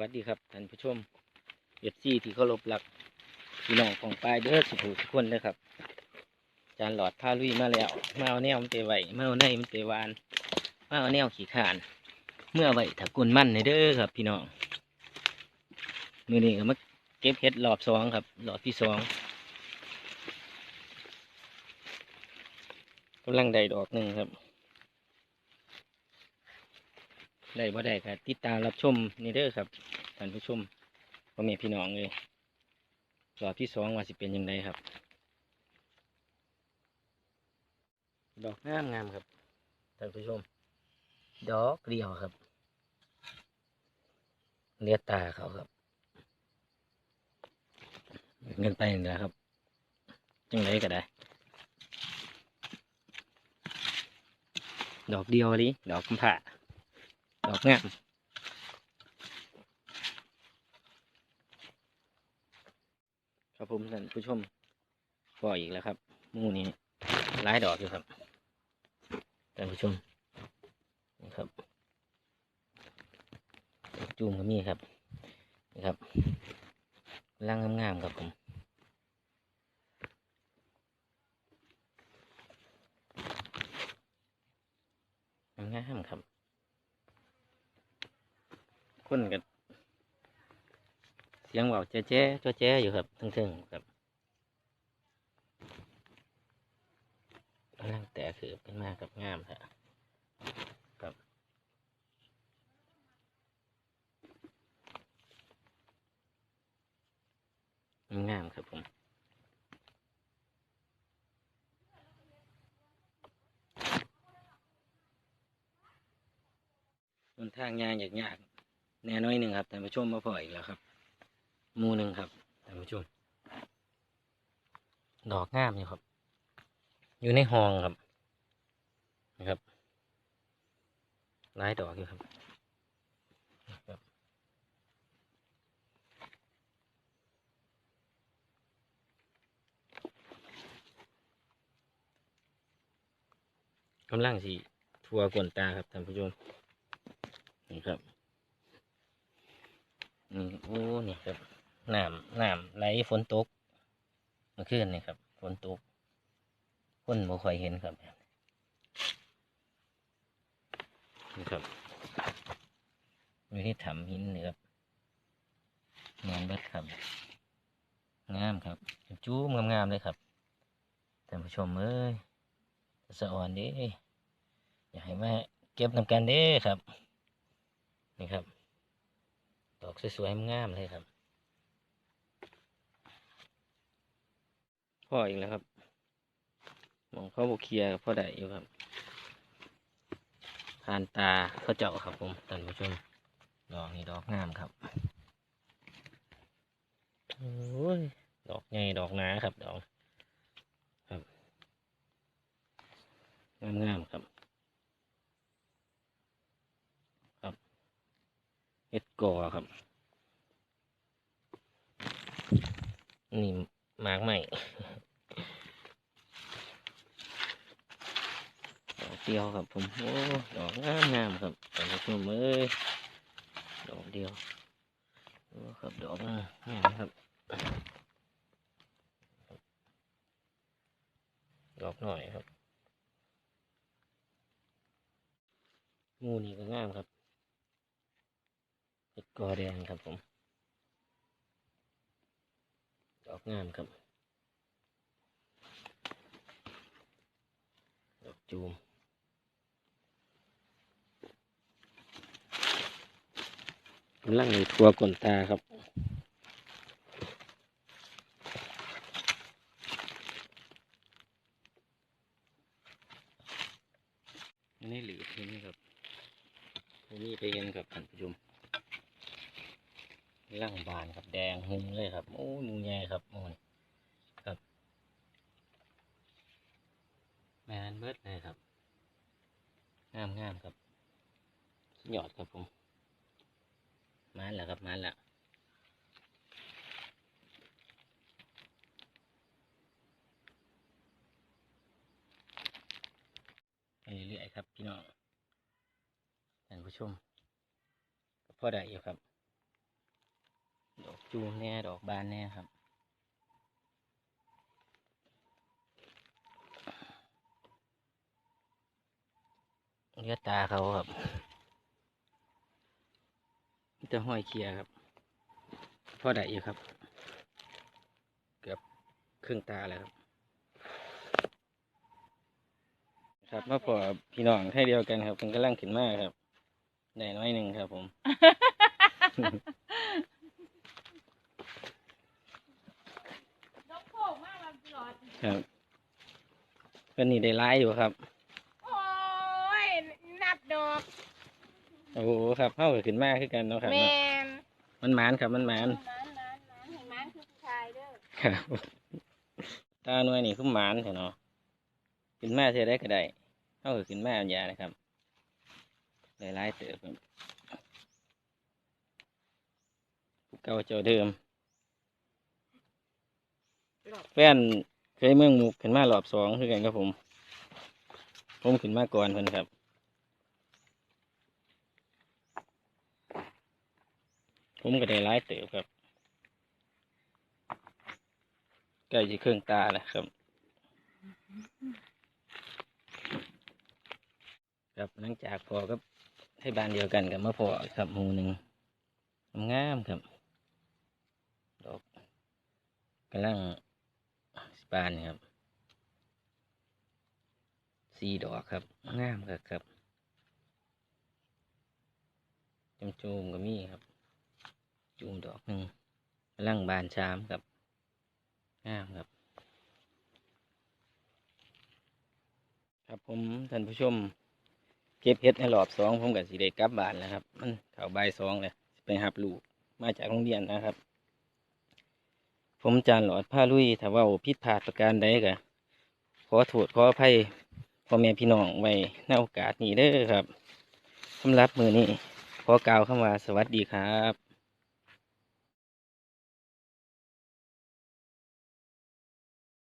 วัสดีครับท่านผู้ชมเอฟซีที่เคารพรักพี่น้องของปลายเด้อสุขทุกคนเลยครับ จานหลอดพาลุยมาแล้วมาเอาแนวมันเตไหวมาเอาในมันเตวานมาเอาแนวขี่ขาน เมื่อไหวถ้ากุนมั่นในเด้อครับ พี่น้องมือนี้ก็มาเก็บเห็ดรอบสองครับรอบที่สองกำลังได้ดอกหนึ่งครับ ได้บ่ได้ก็ติดตามรับชมนี่เด้อครับท่านผู้ชมพ่อแม่พี่น้องเลยรอบที่สองว่าสิเป็นยังไงครับ ดอกงามงามครับท่านผู้ชม ดอกเดียวครับเลียตาเขาครับเงินไปนะครับจังไรก็ได้ ดอกเดียวนี้ดอกคำผ่า ดอกงามครับผมท่านผู้ชมปล่อยอีกแล้วครับมูนี้หลายดอกอยู่ครับท่านผู้ชมนี่ครับดอกจูมก็มีครับนี่ครับร่างงามๆครับผมงามครับ คนกับเสียงเบาแจ๊ะแจ๊ะจ้อแจ๊อยู่ครับทึ่งๆครับกำลังแต่คือเป็นมากกับงามครับครับงามครับผมบนทางยางยาก แน่น้อยหนึ่งครับท่านผู้ชมมาพออีกแล้วครับมูหนึ่งครับท่านผู้ชมดอกงามอยู่ครับ อยู่ในห้องครับนะครับหลายดอกอยู่ครับนะครับกำลังสีทัวกวนตาครับท่านผู้ชมนี่ครับ นี่โอ้นี่ครับน้ำน้ำไหลฝนตกเมื่อคืนนี่ครับฝนตกคนบ่ค่อยเห็นครับนี่ครับอยู่ที่ถ้ำหินนี่ครับงามเบิดครับงามครับจู้มงามๆเลยครับท่านผู้ชมเอ้ยสะอ่อนด้อยากให้มาเก็บนำกันเด้ครับนี่ครับ ดอกสวยๆงามๆเลยครับพ่ออีกแล้วครับมองเขาบกเคลียร์กับพ่อได้อยู่ครับผ่านตาเขาเจาะครับผมท่านผู้ชมดอกนี่ดอกงามครับโอ้ยดอกใหญ่ดอกหนาครับดอกครับงามๆครับครับเห็ด กอครับ นี่มาร์กใหม่ดอกเดียวครับผมโอ้ดอกงามงามครับท่านผู้ชมเอ้ยดอกเดียวโอ้ครับดอกงามครับดอกหน่อยครับมูนี่ก็งามครับ กอแดงครับผม ดอกงามครับ ดอกจูมกำลังในทัวกลนตาครับอันนี้หลีกนี่ครับนนี้ไปเห็นครับท่านผู้ชม ร่างบานครับแดงหุงเลยครับ โอ้ยมูใหญ่ครับโอ้ยครับแมนเบิร์ดเลยครับ งามงามครับสุดยอดครับผมมาแล้วครับมาแล้วไปเรื่อยๆครับพี่น้องท่านผู้ชมก็พอได้อยู่ครับ ดอกจูมแน่ ดอกบานแน่ครับ เลือดตาเขาครับมีแต่ห้อยเคลียครับ พอได้อยู่ครับ เกือบครึ่งตาแล้วครับครับมาพอพี่น้องให้เดียวกันครับเพิ่นกำลังขึ้นมาครับได้น้อยหนึ่งครับผม นกโผกมากมันตลอด ครับเพิ่นนี่ได้ร้ายอยู่ครับ โอ้ย นับดอกโอ้โหครับเข้ากับขึ้นมาคือกันเนาะครับแมเนาะนมันหมานครับมันหมานมันมันมันเห็นมันคือผู้ชายเด้อครับตาหน่วยนี่คือหมานเถอะเนาะขึ้นมาเท่าได้ก็ได้เข้ากับขึ้นมาอันยานะครับได้ร้ายเติบครับผู้เก่าเจ้าเดิม แฟน เคยเมืองมุกขึ้นมารอบสองคือกันครับผม ผมขึ้นมาก่อนเพิ่นครับ ผมก็ได้ร้ายเติบครับใกล้จะเครื่องตาแล้วครับ ครับหลังจากพอก็ให้บ้านเดียวกันกับมะพร้าวครับหมูหนึ่งงามครับดอกกำลัง บานครับสีดอกครับงามครับครับจมจูมๆก็มีครับ จูมดอกหนึ่งกำลังบานชามครับงามครับ ครับผมท่านผู้ชม เก็บเห็ดในรอบสองผมกับสีได้กลับบ้านแล้วครับ มันเข้าใบสองเลยไปหับลูกมาจากโรงเรียนนะครับ ผมจานหลอดผ้าลุยถ้าว่าผิดพลาดประการใดก็ขอโทษขออภัยพ่อแม่พี่น้องไว้ในโอกาสนี้เด้อครับสำหรับมือนี้ขอกล่าวคำว่าสวัสดีครับ